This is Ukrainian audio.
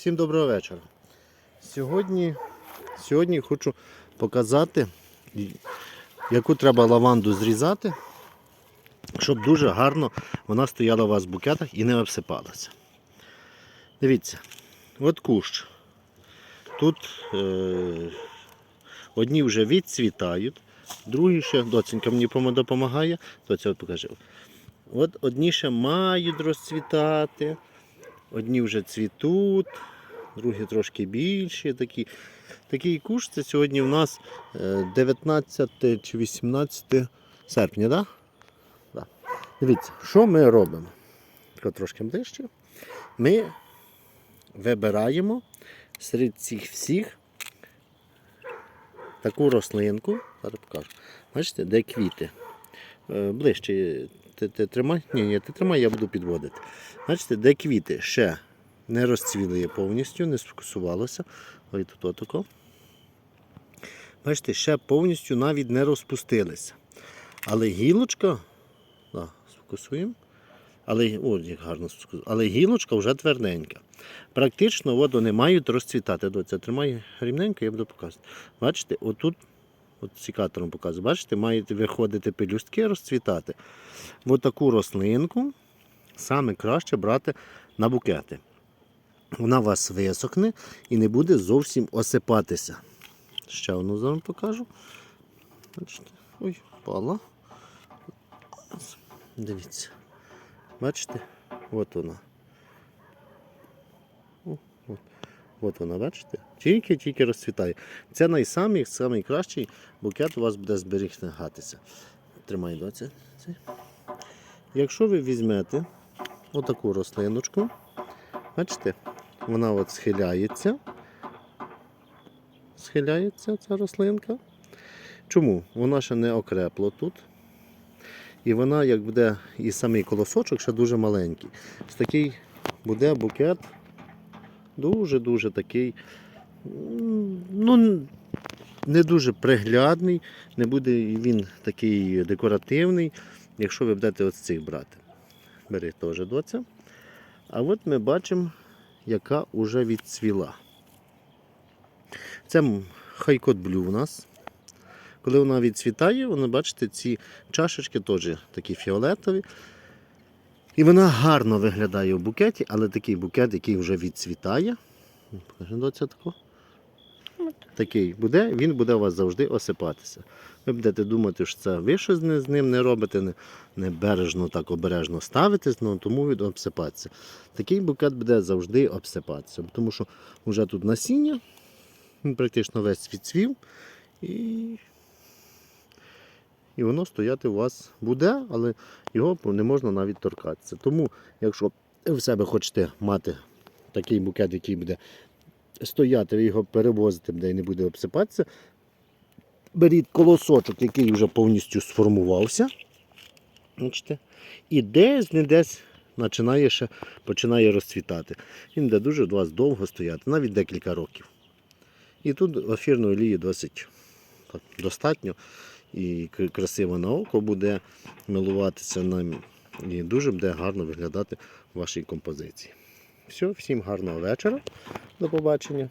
Всім доброго вечора. Сьогодні, сьогодні хочу показати, яку треба лаванду зрізати, щоб дуже гарно вона стояла у вас в букетах і не обсипалася. Дивіться, от кущ. Тут е, одні вже відцвітають, другі ще доцінька мені допомагає. Доця от покаже. От одні ще мають розцвітати, одні вже цвітуть, другі трошки більші. Такі. Такий куш це сьогодні у нас е, 19 чи 18 серпня? Да? Да. Дивіться, що ми робимо? Трошки ближче. Ми вибираємо серед цих всіх таку рослинку. Зараз покажу. Бачите, де квіти. Е, Ближче ти, ти тримай? Ні, ні, ти тримай, я буду підводити. Бачите, де квіти ще не розцвіли повністю, не сфокусувалося. Ой, тут отако. Бачите, ще повністю навіть не розпустилися. Але гілочка, да, сфокусуємо. Але, о, як гарно. Але гілочка вже тверденька. Практично от вони мають розцвітати. Доця, тримай рівненько, я буду показувати. Бачите, отут, от сікатором показую, бачите, мають виходити пелюстки, розцвітати. Ось таку рослинку саме краще брати на букети. Вона у вас висохне і не буде зовсім осипатися. Ще одну зараз покажу. Ой, впала. Дивіться. Бачите? От вона. О, От, от вона, бачите? Тільки-тільки розцвітає. Це найсамий, самий кращий букет у вас буде зберігатися. Тримай доця. Якщо ви візьмете отаку рослиночку, бачите, вона от схиляється. Схиляється ця рослинка. Чому? Вона ще не окрепло тут. І вона, як буде, і самий колосочок ще дуже маленький. Ось такий буде букет дуже-дуже такий, ну, не дуже приглядний, не буде він такий декоративний, якщо ви будете ось цих брати. Бери теж доця. А от ми бачимо, яка вже відцвіла. Це хайкот блю у нас. Коли вона відцвітає, вона, бачите, ці чашечки теж такі фіолетові. І вона гарно виглядає в букеті, але такий букет, який вже відцвітає. Покажи доця тако. Такий буде, він буде у вас завжди осипатися. Ви будете думати, що це ви щось з ним не робите, не, не бережно так обережно ставитесь, ну, тому він обсипатися. Такий букет буде завжди обсипатися, тому що вже тут насіння, він практично весь відцвів, і, і воно стояти у вас буде, але його не можна навіть торкатися. Тому, якщо ви в себе хочете мати такий букет, який буде стояти, ви його перевозите, де і не буде обсипатися, беріть колосочок, який вже повністю сформувався. Бачите? І десь не десь починає ще починає розцвітати. Він буде дуже у вас довго стояти, навіть декілька років. І тут ефірної олії досить достатньо і красиво на око буде милуватися нам. І дуже буде гарно виглядати в вашій композиції. Все, всім гарного вечора. До побачення.